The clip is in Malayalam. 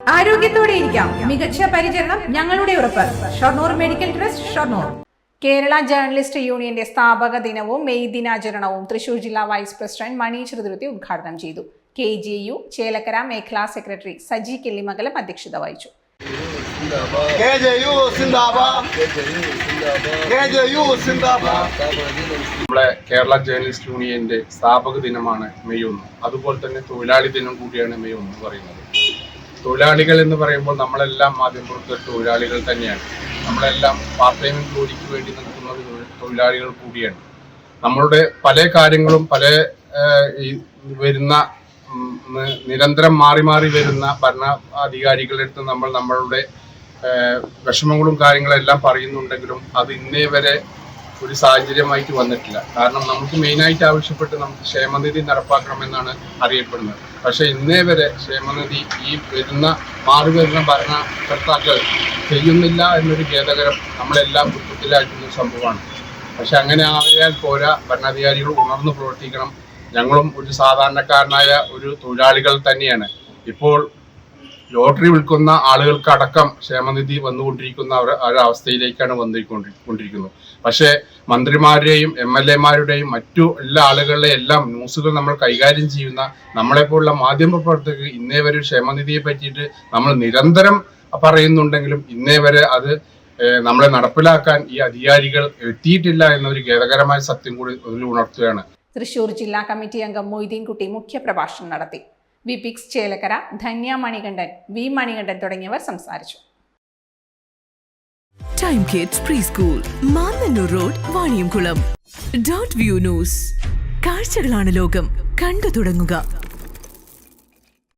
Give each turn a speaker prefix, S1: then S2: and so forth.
S1: ആരോഗ്യത്തോടെ ഇരിക്കാം. മികച്ച പരിചരണം ഞങ്ങളുടെ ഉറപ്പ്. Shoranur medical trust Shoranur. Kerala journalist യൂണിയന്റെ സ്ഥാപക ദിനവും മെയ് ദിനാചരണവും തൃശൂർ ജില്ലാ വൈസ് പ്രസിഡന്റ് മണി ഋതുരുത്തി ഉദ്ഘാടനം ചെയ്തു. കെ ജെ യു ചേലക്കര മേഖലാ സെക്രട്ടറി സജി കെല്ലിമകലം അധ്യക്ഷത വഹിച്ചു.
S2: നമ്മുടെ ജെ യു സിന്ദാബാദ്. കെ ജെ യു സിന്ദാബാദ്.
S3: കേരള ജേർണലിസ്റ്റ് യൂണിയന്റെ സ്ഥാപക ദിനമാണ് മെയ് ഒന്ന്. അതുപോലെ തന്നെ തൊഴിലാളി ദിനം കൂടിയാണ് മെയ് ഒന്ന് എന്ന് പറയുന്നത്. തൊഴിലാളികൾ എന്ന് പറയുമ്പോൾ നമ്മളെല്ലാം മാധ്യമപ്രവർത്തകർ തൊഴിലാളികൾ തന്നെയാണ്. നമ്മളെല്ലാം പാർട്ട് ടൈം ജോലിക്ക് വേണ്ടി നിൽക്കുന്ന തൊഴിലാളികൾ കൂടിയാണ്. നമ്മളുടെ പല കാര്യങ്ങളും പല വരുന്ന നിരന്തരം മാറി മാറി വരുന്ന ഭരണാധികാരികളുടെ അടുത്ത് നമ്മൾ നമ്മളുടെ വിഷമങ്ങളും വിഷമങ്ങളും കാര്യങ്ങളെല്ലാം പറയുന്നുണ്ടെങ്കിലും അത് ഇന്നേ വരെ ഒരു സാഹചര്യമായിട്ട് വന്നിട്ടില്ല. കാരണം നമുക്ക് മെയിനായിട്ട് ആവശ്യപ്പെട്ട് നമുക്ക് ക്ഷേമനിധി നടപ്പാക്കണമെന്നാണ് അറിയപ്പെടുന്നത്. പക്ഷെ ഇന്നേ വരെ ക്ഷേമനിധി ഈ വരുന്ന മാറി വരുന്ന ഭരണകർത്താക്കൾ ചെയ്യുന്നില്ല എന്നൊരു ഖേദകരം നമ്മളെല്ലാം ഒരു സംഭവമാണ്. പക്ഷെ അങ്ങനെ ആയാൽ പോരാ ഭരണാധികാരികൾ ഉണർന്നു പ്രവർത്തിക്കണം. ഞങ്ങളും ഒരു സാധാരണക്കാരനായ ഒരു തൊഴിലാളികൾ തന്നെയാണ്. ഇപ്പോൾ ലോട്ടറി വിൽക്കുന്ന ആളുകൾക്ക് അടക്കം ക്ഷേമനിധി വന്നുകൊണ്ടിരിക്കുന്ന ഒരവസ്ഥയിലേക്കാണ് വന്നുകൊണ്ടിരിക്കുന്നത് പക്ഷേ മന്ത്രിമാരുടെയും എം എൽ എമാരുടെയും മറ്റു എല്ലാ ആളുകളുടെ എല്ലാം ന്യൂസുകൾ നമ്മൾ കൈകാര്യം ചെയ്യുന്ന നമ്മളെപ്പോലുള്ള മാധ്യമ പ്രവർത്തകർ ഇന്നേ വരെ ക്ഷേമനിധിയെ പറ്റിയിട്ട് നമ്മൾ നിരന്തരം പറയുന്നുണ്ടെങ്കിലും ഇന്നേ വരെ അത് നമ്മളെ നടപ്പിലാക്കാൻ ഈ അധികാരികൾ എത്തിയിട്ടില്ല എന്നൊരു ഖേദകരമായ സത്യം കൂടി ഉണർത്തുകയാണ്.
S1: തൃശൂർ ജില്ലാ കമ്മിറ്റി അംഗം മൊയ്തീൻകുട്ടി മുഖ്യപ്രഭാഷണം നടത്തി. വിപിക്സ് ചേലക്കര ധന്യ മണികണ്ഠൻ വി മണികണ്ഠൻ തുടങ്ങിയവർ സംസാരിച്ചു.
S4: Time kids preschool Mannannur road Vaniyamkulam dot view news കാഴ്ചകളാണ് ലോകം. കണ്ടു തുടങ്ങുക.